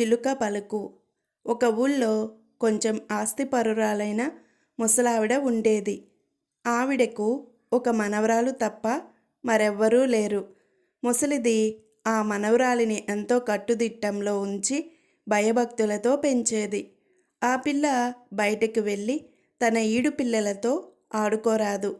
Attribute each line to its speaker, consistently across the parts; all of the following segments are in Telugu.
Speaker 1: చిలుక పలుకు. ఒక ఊళ్ళో కొంచెం ఆస్తిపరురాలైన ముసలావిడ ఉండేది. ఆవిడకు ఒక మనవరాలు తప్ప మరెవ్వరూ లేరు. ముసలిది ఆ మనవరాలిని ఎంతో కట్టుదిట్టంలో ఉంచి భయభక్తులతో పెంచేది. ఆ పిల్ల బయటకు వెళ్ళి తన ఈడు పిల్లలతో ఆడుకోరాదు.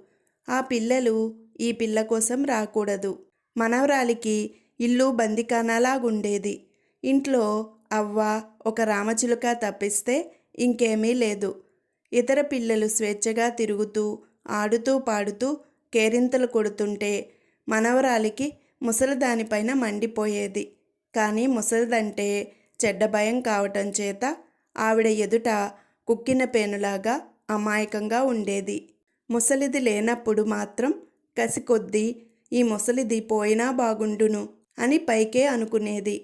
Speaker 1: ఆ పిల్లలు ఈ పిల్ల కోసం రాకూడదు. మనవరాలికి ఇల్లు బందికానలాగుండేది ఇంట్లో అవ్వ ఒక రామచిలుక తప్పిస్తే ఇంకేమీ లేదు. ఇతర పిల్లలు స్వేచ్ఛగా తిరుగుతూ ఆడుతూ పాడుతూ కేరింతలు కొడుతుంటే మనవరాలికి ముసలిదానిపైన మండిపోయేది. కానీ ముసలిదంటే చెడ్డ భయం కావటం చేత ఆవిడ ఎదుట కుక్కిన పేనులాగా అమాయకంగా ఉండేది. ముసలిది లేనప్పుడు మాత్రం కసి కొద్దీ ఈ ముసలిది పోయినా బాగుండును అని పైకే అనుకునేది.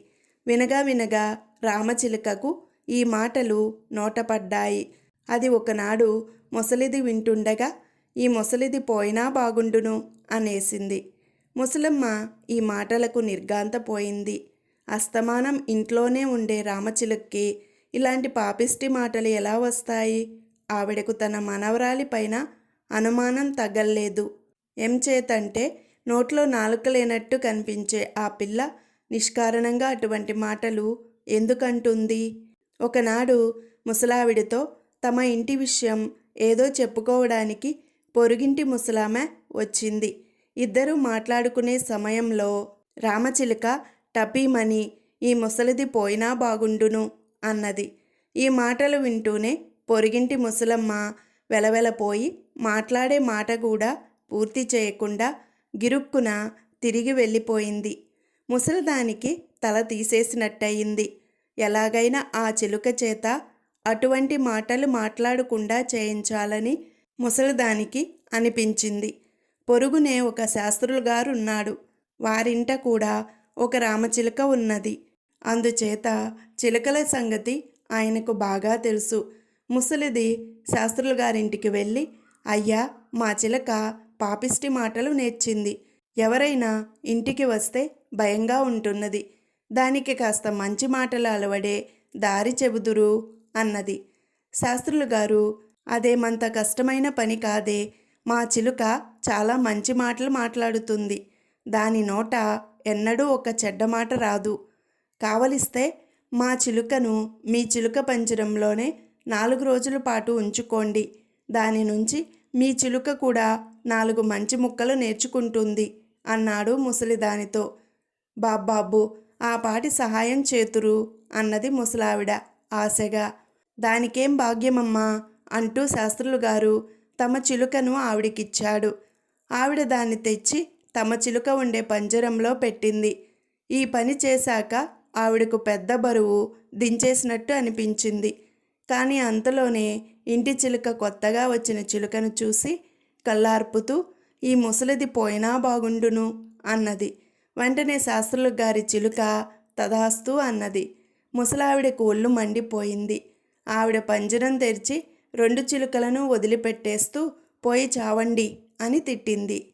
Speaker 1: వినగా వినగా రామచిలుకకు ఈ మాటలు నోటపడ్డాయి. అది ఒకనాడు ముసలిది వింటుండగా ఈ ముసలిది పోయినా బాగుండును అనేసింది. ముసలమ్మ ఈ మాటలకు నిర్గాంతపోయింది అస్తమానం ఇంట్లోనే ఉండే రామచిలుక్కి ఇలాంటి పాపిష్టి మాటలు ఎలా వస్తాయి? ఆవిడకు తన మనవరాలి పైన అనుమానం తగల్లేదు. ఎంచేతంటే నోట్లో నాలుక లేనట్టు కనిపించే ఆ పిల్ల నిష్కారణంగా అటువంటి మాటలు ఎందుకంటుంది? ఒకనాడు ముసలావిడితో తమ ఇంటి విషయం ఏదో చెప్పుకోవడానికి పొరుగింటి ముసలామె వచ్చింది. ఇద్దరూ మాట్లాడుకునే సమయంలో రామచిలుక టపీమని ఈ ముసలిది పోయినా బాగుండును అన్నది. ఈ మాటలు వింటూనే పొరిగింటి ముసలమ్మ వెలవెలపోయి మాట్లాడే మాట కూడా పూర్తి చేయకుండా గిరుక్కున తిరిగి వెళ్ళిపోయింది. ముసలిదానికి తల తీసేసినట్టయింది. ఎలాగైనా ఆ చిలుక చేత అటువంటి మాటలు మాట్లాడకుండా చేయించాలని ముసలిదానికి అనిపించింది. పొరుగునే ఒక శాస్త్రులు గారు ఉన్నాడు వారింట కూడా ఒక రామచిలుక ఉన్నది. అందుచేత చిలుకల సంగతి ఆయనకు బాగా తెలుసు. ముసలిది శాస్త్రుల గారింటికి వెళ్ళి అయ్యా మా చిలక పాపిష్టి మాటలు నేర్చింది. ఎవరైనా ఇంటికి వస్తే భయంగా ఉంటున్నది. దానికి కాస్త మంచి మాటలు అలవడే దారి చెబుదురు అన్నది. శాస్త్రులు గారు అదేమంత కష్టమైన పని కాదే మా చిలుక చాలా మంచి మాటలు మాట్లాడుతుంది. దాని నోట ఎన్నడూ ఒక చెడ్డ మాట రాదు. కావలిస్తే మా చిలుకను మీ చిలుక పంచడంలోనే నాలుగు రోజుల పాటు ఉంచుకోండి. దాని నుంచి మీ చిలుక కూడా నాలుగు మంచి ముక్కలు నేర్చుకుంటుంది అన్నాడు ముసలిదానితో. బాబ్బాబు ఆ పాటి సహాయం చేతురు అన్నది ముసలావిడ ఆశగా. దానికేం భాగ్యమమ్మా అంటూ శాస్త్రులు గారు తమ చిలుకను ఆవిడికిచ్చాడు. ఆవిడ దాన్ని తెచ్చి తమ చిలుక ఉండే పంజరంలో పెట్టింది. ఈ పని చేశాక ఆవిడకు పెద్ద బరువు దించేసినట్టు అనిపించింది. కానీ అంతలోనే ఇంటి చిలుక కొత్తగా వచ్చిన చిలుకను చూసి కళ్ళార్పుతూ ఈ ముసలిది పోయినా బాగుండును అన్నది. వెంటనే శాస్త్రులు గారి చిలుక తదాస్తు అన్నది. ముసలావిడకు ఒళ్ళు మండిపోయింది. ఆవిడ పంజరం తెరిచి రెండు చిలుకలను వదిలిపెట్టేస్తూ పోయి చావండి అని తిట్టింది.